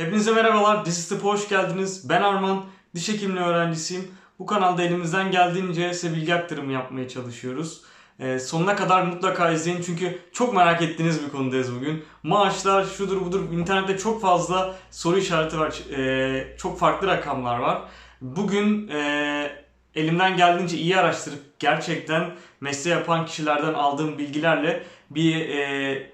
Hepinize merhabalar. Tıp'a hoş geldiniz. Ben Arman. Diş hekimliği öğrencisiyim. Bu kanalda elimizden geldiğince size bilgi aktarımı yapmaya çalışıyoruz. Ee, sonuna kadar mutlaka izleyin çünkü çok merak ettiğiniz bir konudayız bugün. Maaşlar şudur budur internette çok fazla soru işareti var. Ee, çok farklı rakamlar var. Bugün e, elimden geldiğince iyi araştırıp gerçekten mesleği yapan kişilerden aldığım bilgilerle bir e,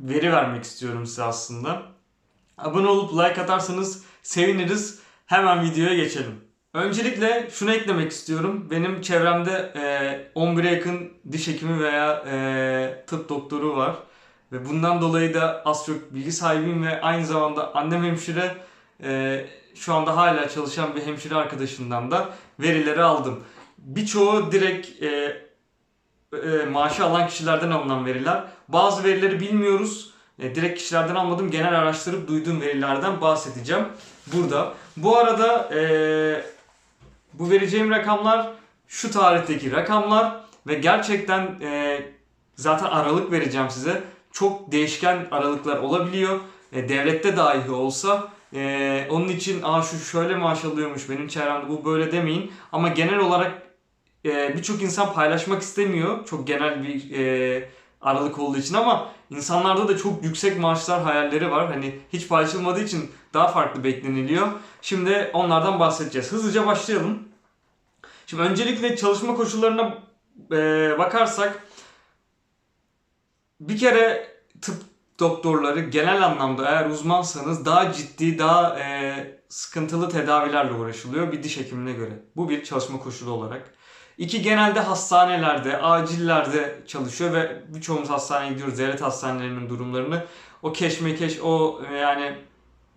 veri vermek istiyorum size aslında. Abone olup like atarsanız seviniriz. Hemen videoya geçelim. Öncelikle şunu eklemek istiyorum. Benim çevremde e, 11'e yakın diş hekimi veya e, tıp doktoru var. Ve bundan dolayı da az çok bilgi sahibiyim ve aynı zamanda annem hemşire e, şu anda hala çalışan bir hemşire arkadaşından da verileri aldım. Birçoğu direkt e, e, maaşı alan kişilerden alınan veriler. Bazı verileri bilmiyoruz. E, direkt kişilerden almadım. Genel araştırıp duyduğum verilerden bahsedeceğim burada. Bu arada e, bu vereceğim rakamlar şu tarihteki rakamlar ve gerçekten e, zaten aralık vereceğim size. Çok değişken aralıklar olabiliyor. E, devlette dahi olsa e, onun için Aa, şu şöyle maaş alıyormuş benim çevremde bu böyle demeyin. Ama genel olarak e, birçok insan paylaşmak istemiyor. Çok genel bir e, aralık olduğu için ama insanlarda da çok yüksek maaşlar hayalleri var. Hani hiç paylaşılmadığı için daha farklı bekleniliyor. Şimdi onlardan bahsedeceğiz. Hızlıca başlayalım. Şimdi öncelikle çalışma koşullarına e, bakarsak bir kere tıp doktorları genel anlamda eğer uzmansanız daha ciddi, daha e, sıkıntılı tedavilerle uğraşılıyor bir diş hekimine göre. Bu bir çalışma koşulu olarak. İki genelde hastanelerde, acillerde çalışıyor ve birçoğumuz hastaneye gidiyoruz. Devlet hastanelerinin durumlarını. O keşmekeş, o e, yani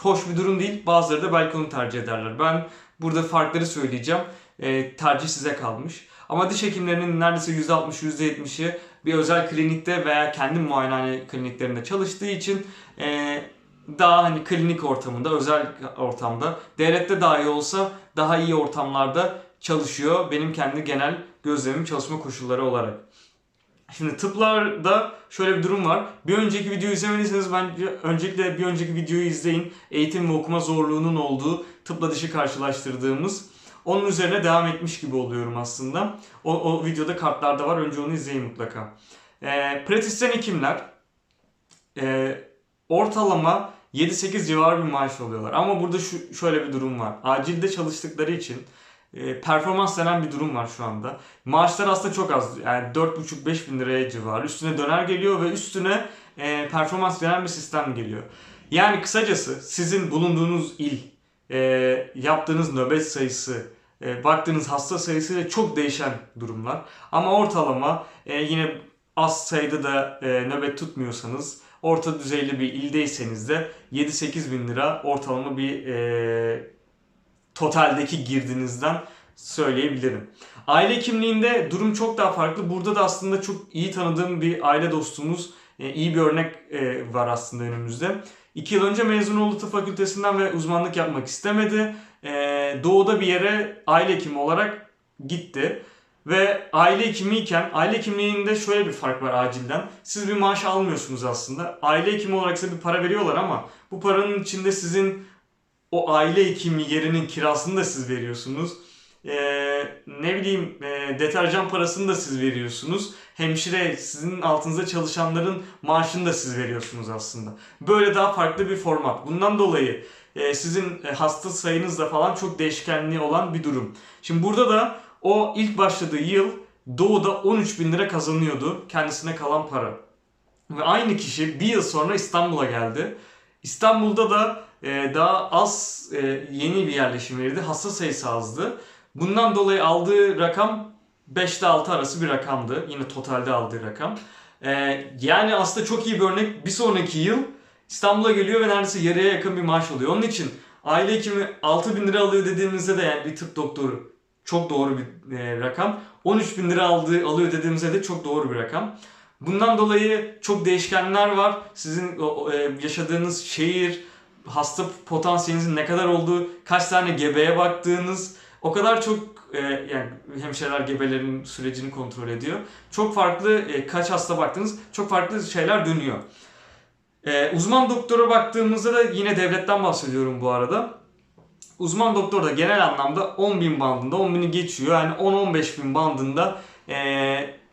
hoş bir durum değil. Bazıları da belki onu tercih ederler. Ben burada farkları söyleyeceğim. E, tercih size kalmış. Ama diş hekimlerinin neredeyse %60-%70'i bir özel klinikte veya kendi muayenehane kliniklerinde çalıştığı için e, daha hani klinik ortamında, özel ortamda, devlette dahi olsa daha iyi ortamlarda çalışıyor. Benim kendi genel gözlemim çalışma koşulları olarak. Şimdi tıplarda şöyle bir durum var. Bir önceki videoyu izlemediyseniz bence öncelikle bir önceki videoyu izleyin. Eğitim ve okuma zorluğunun olduğu tıpla dışı karşılaştırdığımız. Onun üzerine devam etmiş gibi oluyorum aslında. O, o videoda kartlarda var. Önce onu izleyin mutlaka. E, pratisyen hekimler e, ortalama 7-8 civarı bir maaş alıyorlar. Ama burada şu şöyle bir durum var. Acilde çalıştıkları için e, performans denen bir durum var şu anda. Maaşlar aslında çok az. Yani 4,5-5 bin liraya civarı. Üstüne döner geliyor ve üstüne e, performans veren bir sistem geliyor. Yani kısacası sizin bulunduğunuz il, e, yaptığınız nöbet sayısı, e, baktığınız hasta sayısıyla çok değişen durumlar. Ama ortalama e, yine az sayıda da e, nöbet tutmuyorsanız orta düzeyli bir ildeyseniz de 7-8 bin lira ortalama bir e, totaldeki girdinizden söyleyebilirim. Aile kimliğinde durum çok daha farklı. Burada da aslında çok iyi tanıdığım bir aile dostumuz, e, iyi bir örnek e, var aslında önümüzde. İki yıl önce mezun oldu tıp fakültesinden ve uzmanlık yapmak istemedi. E, doğuda bir yere aile hekimi olarak gitti. Ve aile hekimiyken, aile hekimliğinde şöyle bir fark var acilden. Siz bir maaş almıyorsunuz aslında. Aile hekimi olarak size bir para veriyorlar ama bu paranın içinde sizin o aile hekimi yerinin kirasını da siz veriyorsunuz. Ee, ne bileyim e, deterjan parasını da siz veriyorsunuz. Hemşire sizin altınızda çalışanların maaşını da siz veriyorsunuz aslında. Böyle daha farklı bir format. Bundan dolayı e, sizin e, hasta sayınızda falan çok değişkenliği olan bir durum. Şimdi burada da o ilk başladığı yıl doğuda 13 bin lira kazanıyordu kendisine kalan para. Ve aynı kişi bir yıl sonra İstanbul'a geldi. İstanbul'da da e, daha az e, yeni bir yerleşim yeriydi. Hasta sayısı azdı. Bundan dolayı aldığı rakam 5'te 6 arası bir rakamdı. Yine totalde aldığı rakam. E, yani aslında çok iyi bir örnek. Bir sonraki yıl İstanbul'a geliyor ve neredeyse yarıya yakın bir maaş alıyor. Onun için aile hekimi 6 bin lira alıyor dediğimizde de yani bir tıp doktoru çok doğru bir e, rakam. 13 bin lira aldığı, alıyor dediğimizde de çok doğru bir rakam. Bundan dolayı çok değişkenler var. Sizin e, yaşadığınız şehir, hasta potansiyelinizin ne kadar olduğu, kaç tane gebeye baktığınız, o kadar çok e, yani hemşireler gebelerin sürecini kontrol ediyor. Çok farklı e, kaç hasta baktınız, çok farklı şeyler dönüyor. Ee, uzman doktora baktığımızda da yine devletten bahsediyorum bu arada. Uzman doktor da genel anlamda 10.000 bandında 10.000'i geçiyor. Yani 10-15 bin bandında e,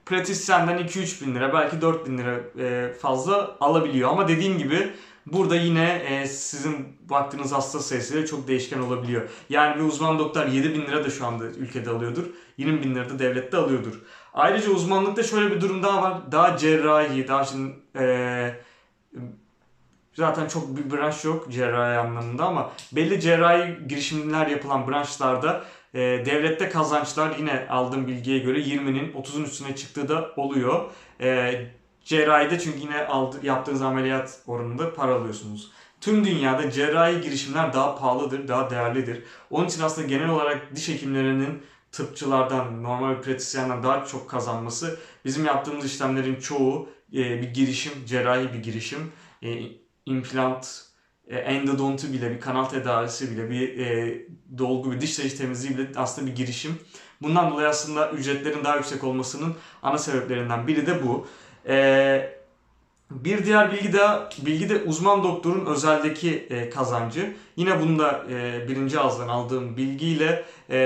pratisyenden 2-3 bin lira belki 4 bin lira e, fazla alabiliyor. Ama dediğim gibi burada yine e, sizin baktığınız hasta sayısıyla çok değişken olabiliyor. Yani bir uzman doktor 7 bin lira da şu anda ülkede alıyordur. 20 bin lira da devlette alıyordur. Ayrıca uzmanlıkta şöyle bir durum daha var. Daha cerrahi, daha şimdi e, zaten çok bir branş yok cerrahi anlamında ama belli cerrahi girişimler yapılan branşlarda e, devlette kazançlar yine aldığım bilgiye göre 20'nin 30'un üstüne çıktığı da oluyor. E, cerrahide çünkü yine aldı, yaptığınız ameliyat oranında para alıyorsunuz. Tüm dünyada cerrahi girişimler daha pahalıdır, daha değerlidir. Onun için aslında genel olarak diş hekimlerinin tıpçılardan, normal bir pratisyenden daha çok kazanması bizim yaptığımız işlemlerin çoğu e, bir girişim, cerrahi bir girişim. E, implant, e, endodonti bile, bir kanal tedavisi bile, bir e, dolgu, bir diş tıraşı temizliği bile aslında bir girişim. Bundan dolayı aslında ücretlerin daha yüksek olmasının ana sebeplerinden biri de bu. E, bir diğer bilgi de, bilgi de uzman doktorun özeldeki e, kazancı. Yine bunda e, birinci ağızdan aldığım bilgiyle e,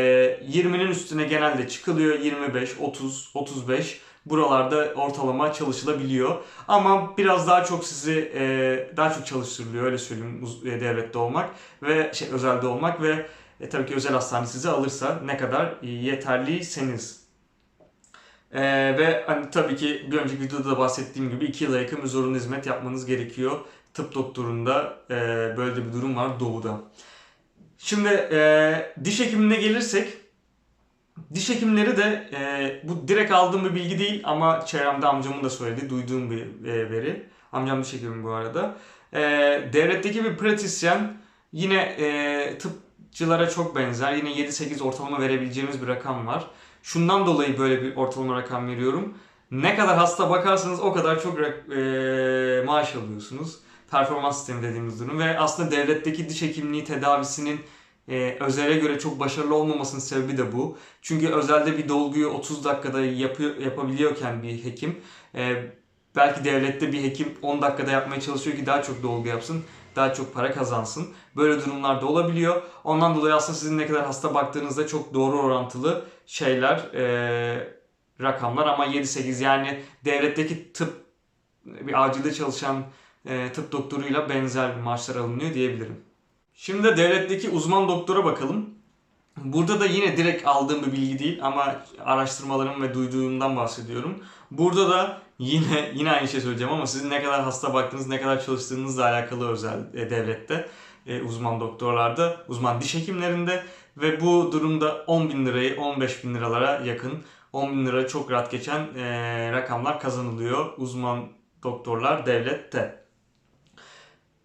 20'nin üstüne genelde çıkılıyor. 25, 30, 35 buralarda ortalama çalışılabiliyor. Ama biraz daha çok sizi e, daha çok çalıştırılıyor öyle söyleyeyim e, devlette olmak ve şey özelde olmak ve e, tabii ki özel hastane sizi alırsa ne kadar e, yeterliyseniz. E, ve hani tabii ki bir önceki videoda da bahsettiğim gibi 2 yıla yakın bir zorunlu hizmet yapmanız gerekiyor. Tıp doktorunda e, böyle bir durum var doğuda. Şimdi e, diş hekimine gelirsek Diş hekimleri de e, bu direkt aldığım bir bilgi değil ama çevremde amcamın da söylediği, duyduğum bir e, veri. Amcam diş hekimi bu arada. E, devletteki bir pratisyen yine e, tıpçılara çok benzer. Yine 7-8 ortalama verebileceğimiz bir rakam var. Şundan dolayı böyle bir ortalama rakam veriyorum. Ne kadar hasta bakarsanız o kadar çok e, maaş alıyorsunuz. Performans sistemi dediğimiz durum ve aslında devletteki diş hekimliği tedavisinin ee, özele göre çok başarılı olmamasının sebebi de bu. Çünkü özelde bir dolguyu 30 dakikada yapıyor, yapabiliyorken bir hekim e, belki devlette bir hekim 10 dakikada yapmaya çalışıyor ki daha çok dolgu yapsın, daha çok para kazansın. Böyle durumlar da olabiliyor. Ondan dolayı aslında sizin ne kadar hasta baktığınızda çok doğru orantılı şeyler, e, rakamlar ama 7-8 yani devletteki tıp bir acilde çalışan e, tıp doktoruyla benzer maaşlar alınıyor diyebilirim. Şimdi de devletteki uzman doktora bakalım. Burada da yine direkt aldığım bir bilgi değil ama araştırmalarım ve duyduğumdan bahsediyorum. Burada da yine yine aynı şey söyleyeceğim ama sizin ne kadar hasta baktığınız, ne kadar çalıştığınızla alakalı özel e, devlette e, uzman doktorlarda, uzman diş hekimlerinde ve bu durumda 10 bin lirayı 15 bin liralara yakın 10 bin lira çok rahat geçen e, rakamlar kazanılıyor uzman doktorlar devlette.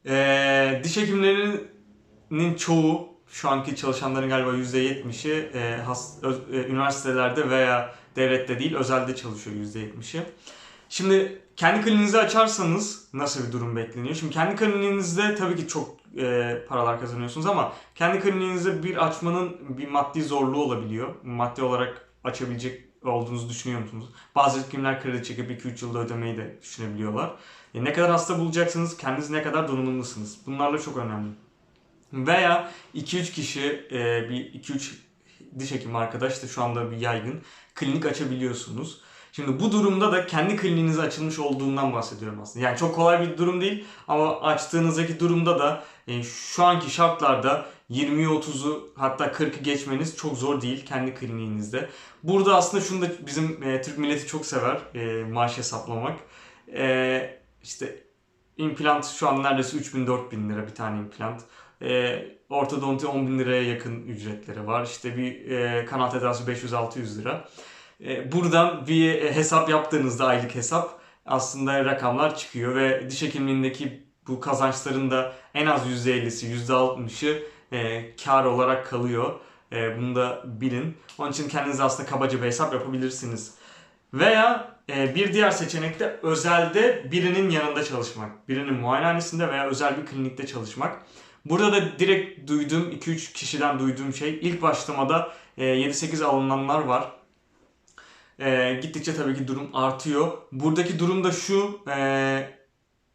E, diş hekimlerinin çoğu şu anki çalışanların galiba %70'i e, has, öz- e, üniversitelerde veya devlette değil özelde çalışıyor %70'i. Şimdi kendi kliniğinizi açarsanız nasıl bir durum bekleniyor? Şimdi kendi kliniğinizde tabii ki çok e, paralar kazanıyorsunuz ama kendi kliniğinizde bir açmanın bir maddi zorluğu olabiliyor. Maddi olarak açabilecek olduğunuzu düşünüyor musunuz? Bazı hekimler kredi çekip 2-3 yılda ödemeyi de düşünebiliyorlar. E, ne kadar hasta bulacaksınız, kendiniz ne kadar donanımlısınız? Bunlarla çok önemli. Veya 2-3 kişi, e, bir 2-3 diş hekimi arkadaş da şu anda bir yaygın klinik açabiliyorsunuz. Şimdi bu durumda da kendi kliniğiniz açılmış olduğundan bahsediyorum aslında. Yani çok kolay bir durum değil ama açtığınızdaki durumda da e, şu anki şartlarda 20'yi 30'u hatta 40'ı geçmeniz çok zor değil kendi kliniğinizde. Burada aslında şunu da bizim e, Türk milleti çok sever e, maaş hesaplamak. E, işte implant şu an neredeyse 3000-4000 lira bir tane implant. E, ortodonti 10 bin liraya yakın ücretleri var. İşte bir e, kanal tedavisi 500-600 lira. E, buradan bir e, hesap yaptığınızda aylık hesap aslında rakamlar çıkıyor ve diş hekimliğindeki bu kazançların da en az %50'si %60'ı e, kar olarak kalıyor. E, bunu da bilin. Onun için kendiniz aslında kabaca bir hesap yapabilirsiniz. Veya e, bir diğer seçenek de özelde birinin yanında çalışmak. Birinin muayenehanesinde veya özel bir klinikte çalışmak. Burada da direkt duyduğum 2-3 kişiden duyduğum şey ilk başlamada e, 7-8 alınanlar var. E, gittikçe tabii ki durum artıyor. Buradaki durum da şu. E,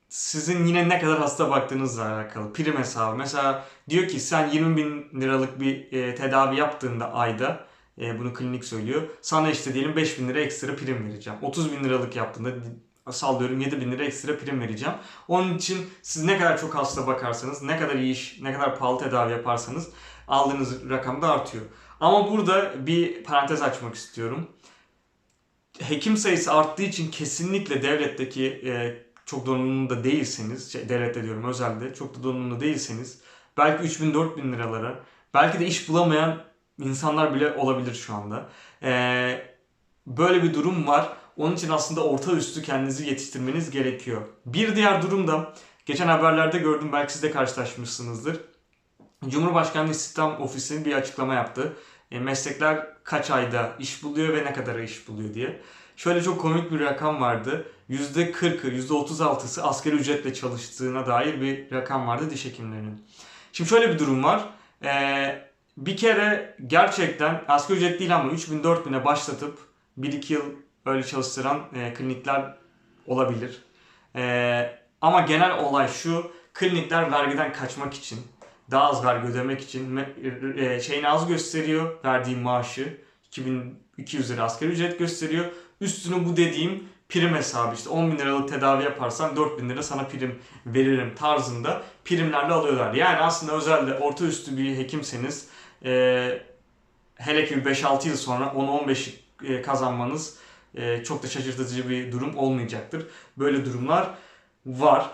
sizin yine ne kadar hasta baktığınızla alakalı. Prim hesabı. Mesela diyor ki sen 20 bin liralık bir e, tedavi yaptığında ayda e, bunu klinik söylüyor. Sana işte diyelim 5 bin lira ekstra prim vereceğim. 30 bin liralık yaptığında sallıyorum 7 bin lira ekstra prim vereceğim. Onun için siz ne kadar çok hasta bakarsanız, ne kadar iyi iş, ne kadar pahalı tedavi yaparsanız aldığınız rakam da artıyor. Ama burada bir parantez açmak istiyorum. Hekim sayısı arttığı için kesinlikle devletteki e, çok donanımlı değilseniz, şey, devlette diyorum özelde çok da donanımlı değilseniz belki 3000 4000 liralara belki de iş bulamayan insanlar bile olabilir şu anda. E, böyle bir durum var. Onun için aslında orta üstü kendinizi yetiştirmeniz gerekiyor. Bir diğer durum da geçen haberlerde gördüm belki siz de karşılaşmışsınızdır. Cumhurbaşkanlığı İstihdam Ofisi'nin bir açıklama yaptı. E, meslekler kaç ayda iş buluyor ve ne kadar iş buluyor diye. Şöyle çok komik bir rakam vardı. %40'ı, %36'sı asgari ücretle çalıştığına dair bir rakam vardı diş hekimlerinin. Şimdi şöyle bir durum var. Ee, bir kere gerçekten asgari ücret değil ama 3000 4000'e başlatıp 1-2 yıl öyle çalıştıran e, klinikler olabilir. E, ama genel olay şu. Klinikler vergiden kaçmak için, daha az vergi ödemek için e, şeyini az gösteriyor verdiği maaşı. 2200 lira asgari ücret gösteriyor. Üstüne bu dediğim prim hesabı işte 10 bin liralık tedavi yaparsan 4 bin lira sana prim veririm tarzında primlerle alıyorlar. Yani aslında özelde orta üstü bir hekimseniz e, hele ki 5-6 yıl sonra 10-15 e, kazanmanız e, çok da şaşırtıcı bir durum olmayacaktır. Böyle durumlar var.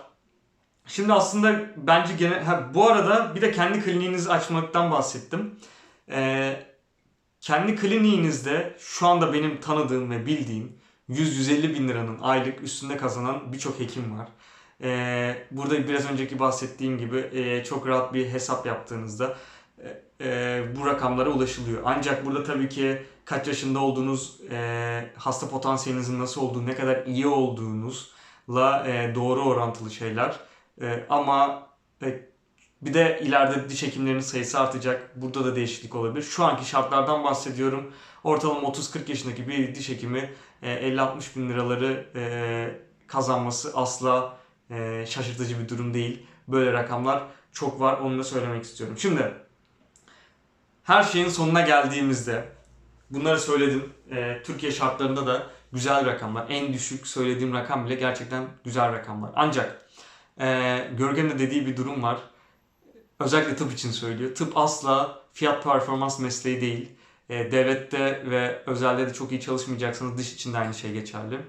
Şimdi aslında bence gene ha, bu arada bir de kendi kliniğinizi açmaktan bahsettim. Ee, kendi kliniğinizde şu anda benim tanıdığım ve bildiğim 100-150 bin liranın aylık üstünde kazanan birçok hekim var. Ee, burada biraz önceki bahsettiğim gibi e, çok rahat bir hesap yaptığınızda e, e, bu rakamlara ulaşılıyor. Ancak burada tabii ki kaç yaşında olduğunuz, e, hasta potansiyelinizin nasıl olduğu, ne kadar iyi olduğunuzla e, doğru orantılı şeyler. E, ama e, bir de ileride diş hekimlerinin sayısı artacak. Burada da değişiklik olabilir. Şu anki şartlardan bahsediyorum. Ortalama 30-40 yaşındaki bir diş hekimi e, 50-60 bin liraları e, kazanması asla e, şaşırtıcı bir durum değil. Böyle rakamlar çok var. Onu da söylemek istiyorum. Şimdi her şeyin sonuna geldiğimizde bunları söyledim. E, Türkiye şartlarında da güzel rakamlar. En düşük söylediğim rakam bile gerçekten güzel rakamlar. Ancak e, Görgen'in de dediği bir durum var. Özellikle tıp için söylüyor. Tıp asla fiyat performans mesleği değil. E, devlette ve özelde de çok iyi çalışmayacaksanız dış için de aynı şey geçerli.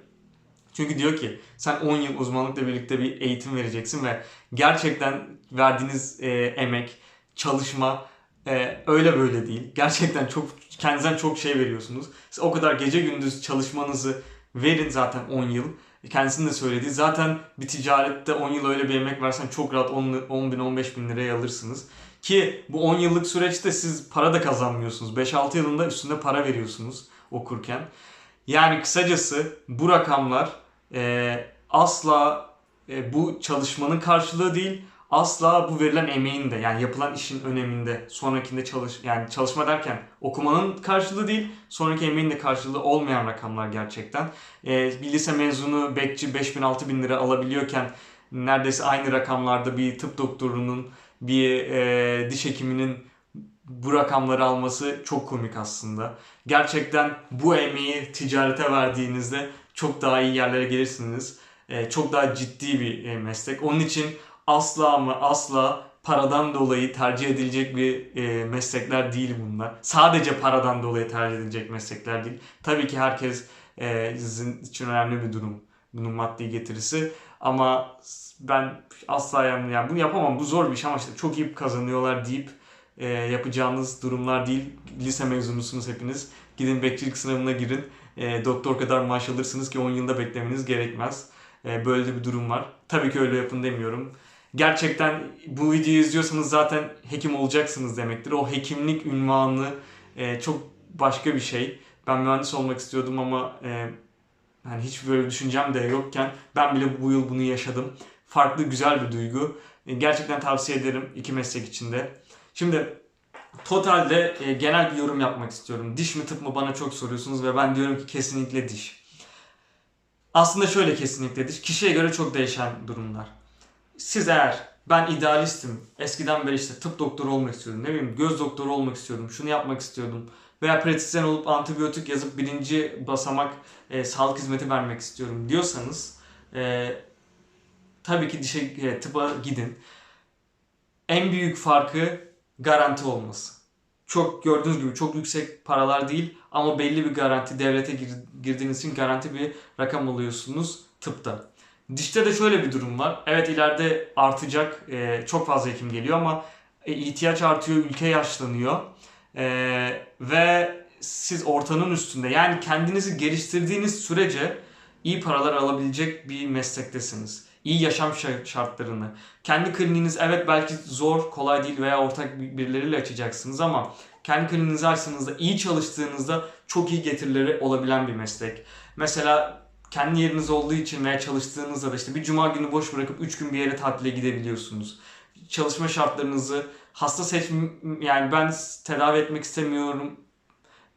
Çünkü diyor ki sen 10 yıl uzmanlıkla birlikte bir eğitim vereceksin ve gerçekten verdiğiniz e, emek, çalışma e, öyle böyle değil. Gerçekten çok kendinizden çok şey veriyorsunuz. Siz o kadar gece gündüz çalışmanızı verin zaten 10 yıl. Kendisinin de söylediği zaten bir ticarette 10 yıl öyle bir emek versen çok rahat 10, 10 bin 15 bin liraya alırsınız. Ki bu 10 yıllık süreçte siz para da kazanmıyorsunuz. 5-6 yılında üstünde para veriyorsunuz okurken. Yani kısacası bu rakamlar e, asla e, bu çalışmanın karşılığı değil. Asla bu verilen emeğin de yani yapılan işin öneminde sonrakinde çalış yani çalışma derken okumanın karşılığı değil sonraki emeğin de karşılığı olmayan rakamlar gerçekten. E, bir lise mezunu bekçi 5000 6000 lira alabiliyorken neredeyse aynı rakamlarda bir tıp doktorunun bir e, diş hekiminin bu rakamları alması çok komik aslında. Gerçekten bu emeği ticarete verdiğinizde çok daha iyi yerlere gelirsiniz. E, çok daha ciddi bir e, meslek. Onun için asla ama asla paradan dolayı tercih edilecek bir e, meslekler değil bunlar. Sadece paradan dolayı tercih edilecek meslekler değil. Tabii ki herkes e, sizin için önemli bir durum. Bunun maddi getirisi. Ama ben asla yani, yani bunu yapamam. Bu zor bir iş ama işte çok iyi kazanıyorlar deyip e, yapacağınız durumlar değil. Lise mezunusunuz hepiniz. Gidin bekçilik sınavına girin. E, doktor kadar maaş alırsınız ki 10 yılda beklemeniz gerekmez. E, böyle bir durum var. Tabii ki öyle yapın demiyorum. Gerçekten bu videoyu izliyorsanız zaten hekim olacaksınız demektir. O hekimlik ünvanı e, çok başka bir şey. Ben mühendis olmak istiyordum ama e, hani hiç böyle düşüncem de yokken ben bile bu yıl bunu yaşadım. Farklı güzel bir duygu. E, gerçekten tavsiye ederim iki meslek içinde. Şimdi totalde e, genel bir yorum yapmak istiyorum. Diş mi tıp mı bana çok soruyorsunuz ve ben diyorum ki kesinlikle diş. Aslında şöyle kesinlikle diş. Kişiye göre çok değişen durumlar. Siz eğer ben idealistim, eskiden beri işte tıp doktoru olmak istiyordum, ne bileyim göz doktoru olmak istiyordum, şunu yapmak istiyordum veya pratisyen olup antibiyotik yazıp birinci basamak e, sağlık hizmeti vermek istiyorum diyorsanız e, tabii ki dişe e, tıpa gidin. En büyük farkı garanti olması. Çok gördüğünüz gibi çok yüksek paralar değil ama belli bir garanti devlete gir- girdiğiniz için garanti bir rakam alıyorsunuz tıpta. Dişte de şöyle bir durum var. Evet ileride artacak e, çok fazla hekim geliyor ama e, ihtiyaç artıyor, ülke yaşlanıyor E, ve siz ortanın üstünde yani kendinizi geliştirdiğiniz sürece iyi paralar alabilecek bir meslektesiniz. İyi yaşam şa- şartlarını. Kendi kliniğiniz evet belki zor, kolay değil veya ortak bir- birileriyle açacaksınız ama kendi kliniğinizi açtığınızda, iyi çalıştığınızda çok iyi getirileri olabilen bir meslek. Mesela kendi yeriniz olduğu için veya çalıştığınızda da işte bir cuma günü boş bırakıp 3 gün bir yere tatile gidebiliyorsunuz. Çalışma şartlarınızı hasta seçim yani ben tedavi etmek istemiyorum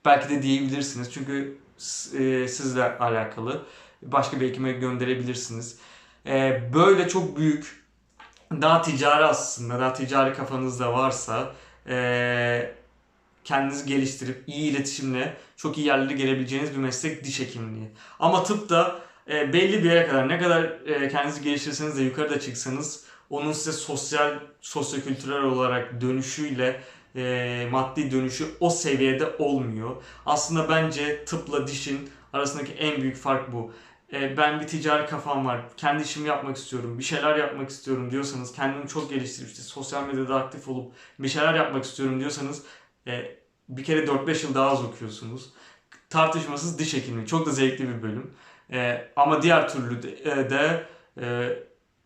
belki de diyebilirsiniz. Çünkü e, sizle alakalı başka bir hekime gönderebilirsiniz. E, böyle çok büyük daha ticari aslında daha ticari kafanızda varsa e, kendinizi geliştirip iyi iletişimle çok iyi yerlere gelebileceğiniz bir meslek diş hekimliği. Ama tıpta e, belli bir yere kadar ne kadar e, kendinizi geliştirirseniz de yukarıda çıksanız onun size sosyal, sosyokültürel olarak dönüşüyle e, maddi dönüşü o seviyede olmuyor. Aslında bence tıpla dişin arasındaki en büyük fark bu. E, ben bir ticari kafam var, kendi işimi yapmak istiyorum, bir şeyler yapmak istiyorum diyorsanız, kendimi çok geliştirip işte sosyal medyada aktif olup bir şeyler yapmak istiyorum diyorsanız e, bir kere 4-5 yıl daha az okuyorsunuz. Tartışmasız diş hekimliği. Çok da zevkli bir bölüm. E, ama diğer türlü de, e, de e,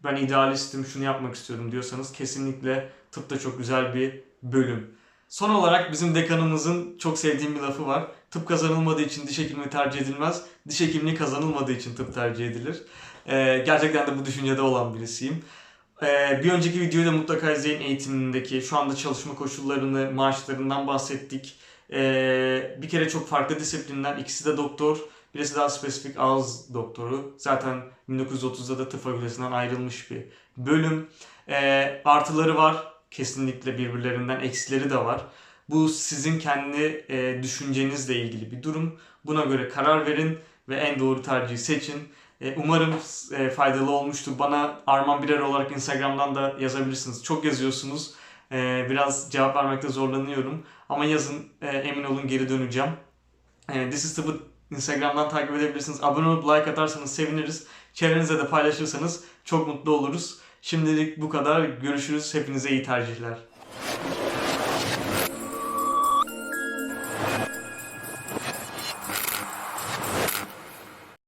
ben idealistim, şunu yapmak istiyorum diyorsanız kesinlikle tıp da çok güzel bir bölüm. Son olarak bizim dekanımızın çok sevdiğim bir lafı var. Tıp kazanılmadığı için diş hekimliği tercih edilmez. Diş hekimliği kazanılmadığı için tıp tercih edilir. E, gerçekten de bu düşüncede olan birisiyim. Ee, bir önceki videoyu da mutlaka izleyin eğitimindeki. Şu anda çalışma koşullarını, maaşlarından bahsettik. Ee, bir kere çok farklı disiplinler. İkisi de doktor. Birisi daha spesifik ağız doktoru. Zaten 1930'da da tıp fakültesinden ayrılmış bir bölüm. Ee, artıları var. Kesinlikle birbirlerinden. Eksileri de var. Bu sizin kendi e, düşüncenizle ilgili bir durum. Buna göre karar verin ve en doğru tercihi seçin. E, Umarım e, faydalı olmuştur. Bana Arman Birer olarak Instagram'dan da yazabilirsiniz. Çok yazıyorsunuz. E, Biraz cevap vermekte zorlanıyorum. Ama yazın emin olun geri döneceğim. E, This is Tıp'ı Instagram'dan takip edebilirsiniz. Abone olup like atarsanız seviniriz. Çevrenize de paylaşırsanız çok mutlu oluruz. Şimdilik bu kadar. Görüşürüz. Hepinize iyi tercihler.